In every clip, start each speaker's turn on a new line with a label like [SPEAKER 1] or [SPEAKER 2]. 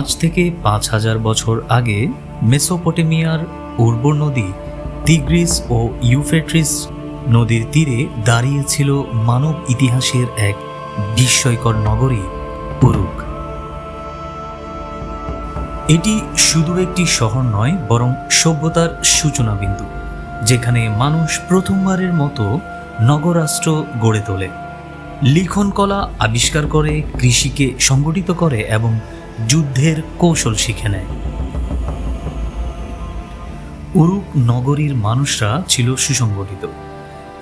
[SPEAKER 1] আজ থেকে পাঁচ হাজার বছর আগে মেসোপটেমিয়ার উর্বর নদী তিগ্রিস ও ইউফ্রেট্রিস নদীর তীরে দাঁড়িয়েছিল মানব ইতিহাসের এক বিস্ময়কর নগরী উরুক এটি শুধু একটি শহর নয়, বরং সভ্যতার সূচনা বিন্দু যেখানে মানুষ প্রথমবারের মতো নগরাষ্ট্র গড়ে তোলে। লিখন কলা আবিষ্কার করে, কৃষিকে সংগঠিত করে এবং যুদ্ধের কৌশল শিখে নেয়। উরুক নগরীর মানুষরা ছিল সুসংগঠিত।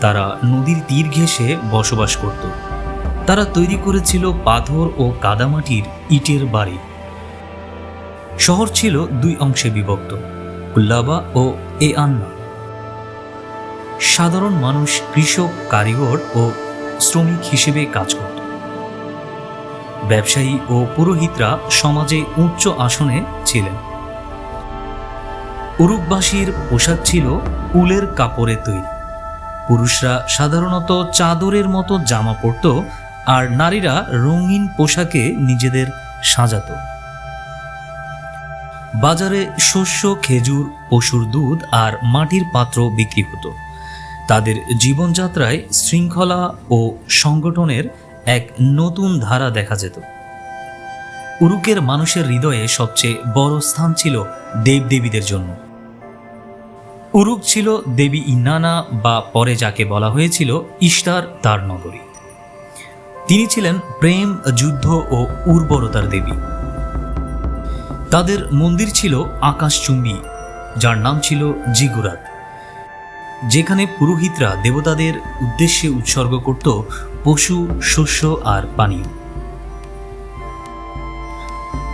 [SPEAKER 1] তারা নদীর তীর ঘেঁষে বসবাস করত। তারা তৈরি করেছিল পাথর ও কাদামাটির ইটের বাড়ি। শহর ছিল দুই অংশে বিভক্ত, কুল্লাবা ও এ আন্না সাধারণ মানুষ কৃষক, কারিগর ও শ্রমিক হিসেবে কাজ করত। ব্যবসায়ী ও পুরোহিতরা সমাজে উচ্চ আসনে ছিলেন। উরুকবাসীর পোশাক ছিল উলের কাপড়ে তৈরি। পুরুষরা সাধারণত চাদরের মতো জামা পরত আর নারীরা রঙিন পোশাকে নিজেদের সাজাত। বাজারে শস্য, খেজুর, পশুর দুধ আর মাটির পাত্র বিক্রি হতো। তাদের জীবনযাত্রায় শৃঙ্খলা ও সংগঠনের এক নতুন ধারা দেখা যেত। উরুকের মানুষের হৃদয়ে সবচেয়ে বড় স্থান ছিল দেবদেবীদের জন্য। উরুক ছিল দেবী ইন্নানা বা পরে যাকে বলা হয়েছিল ইস্টার তার নগরী। তিনি ছিলেন প্রেম, যুদ্ধ ও উর্বরতার দেবী। তাদের মন্দির ছিল আকাশচুম্বী, যার নাম ছিল জিগুরাত। যেখানে পুরোহিতরা দেবতাদের উদ্দেশ্যে উৎসর্গ করত পশু, শস্য আর পানীয়।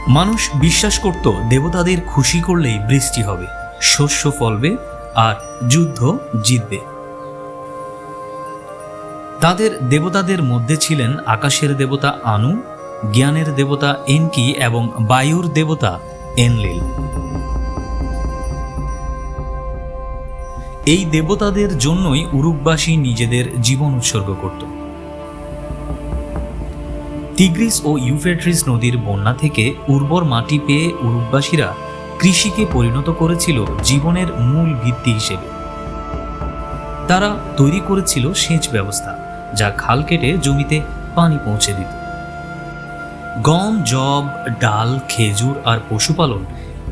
[SPEAKER 1] মানুষ বিশ্বাস করত দেবতাদের খুশি করলেই বৃষ্টি হবে, শস্য ফলবে আর যুদ্ধ জিতবে। তাদের দেবতাদের মধ্যে ছিলেন আকাশের দেবতা আনু, জ্ঞানের দেবতা এনকি এবং বায়ুর দেবতা এনলিল। এই দেবতাদের জন্যই উরুকবাসী নিজেদের জীবন উৎসর্গ করত। তিগ্রিস ও ইউফ্রেট্রিস নদীর বন্যা থেকে উর্বর মাটি পেয়ে উরুকবাসীরা কৃষিকে পরিণত করেছিল জীবনের মূল ভিত্তি হিসেবে। তারা তৈরি করেছিল সেচ ব্যবস্থা, যা খাল কেটে জমিতে পানি পৌঁছে দিত। গম জব ডাল, খেজুর আর পশুপালন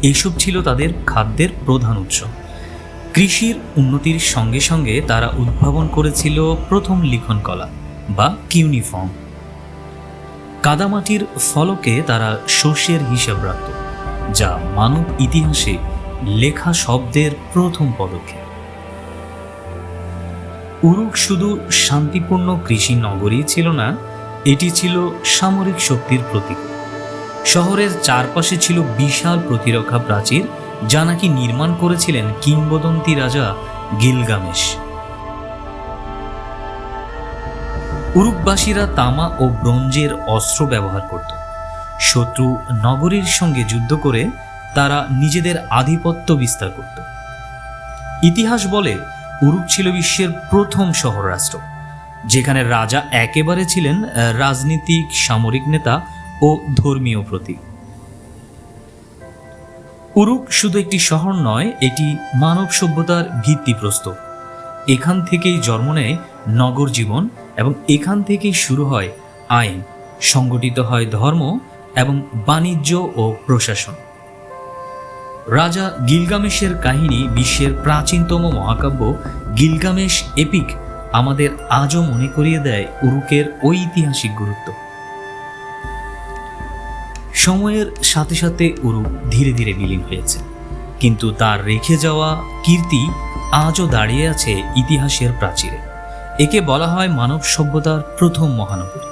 [SPEAKER 1] এইসব ছিল তাদের খাদ্যের প্রধান উৎস। কৃষির উন্নতির সঙ্গে সঙ্গে তারা উদ্ভাবন করেছিল প্রথম লিখন কলা, বা কিউনিফর্ম। কাদামাটির ফলকে তারা শস্যের হিসাব রাখত, যা মানব ইতিহাসে লেখা শব্দের প্রথম পদক্ষেপ। উরুক শুধু শান্তিপূর্ণ কৃষি নগরী ছিল না, এটি ছিল সামরিক শক্তির প্রতীক। শহরের চারপাশে ছিল বিশাল প্রতিরক্ষা প্রাচীর যা নাকি নির্মাণ করেছিলেন কিংবদন্তি রাজা গিলগামেশ। উরুকবাসীরা তামা ও ব্রোঞ্জের অস্ত্র ব্যবহার করত। শত্রু নগরীর সঙ্গে যুদ্ধ করে তারা নিজেদের আধিপত্য বিস্তার করত। ইতিহাস বলে উরুক ছিল বিশ্বের প্রথম শহর রাষ্ট্র যেখানে রাজা একেবারে ছিলেন রাজনীতিক, সামরিক নেতা ও ধর্মীয় প্রতীক। উরুক শুধু একটি শহর নয়, এটি মানব সভ্যতার ভিত্তিপ্রস্তর। এখান থেকেই জন্ম নেয় নগর জীবন এবং এখান থেকেই শুরু হয় আইন, সংগঠিত হয় ধর্ম এবং বাণিজ্য ও প্রশাসন। রাজা গিলগামেশের কাহিনী বিশ্বের প্রাচীনতম মহাকাব্য গিলগামেশ এপিক আমাদের আজও মনে করিয়ে দেয় উরুকের ঐতিহাসিক গুরুত্ব। সময়ের সাথে সাথে উরুক ধীরে ধীরে বিলীন হয়েছে। কিন্তু তার রেখে যাওয়া কীর্তি আজও দাঁড়িয়ে আছে ইতিহাসের প্রাচীরে। একে বলা হয় মানব সভ্যতার প্রথম মহানগরী।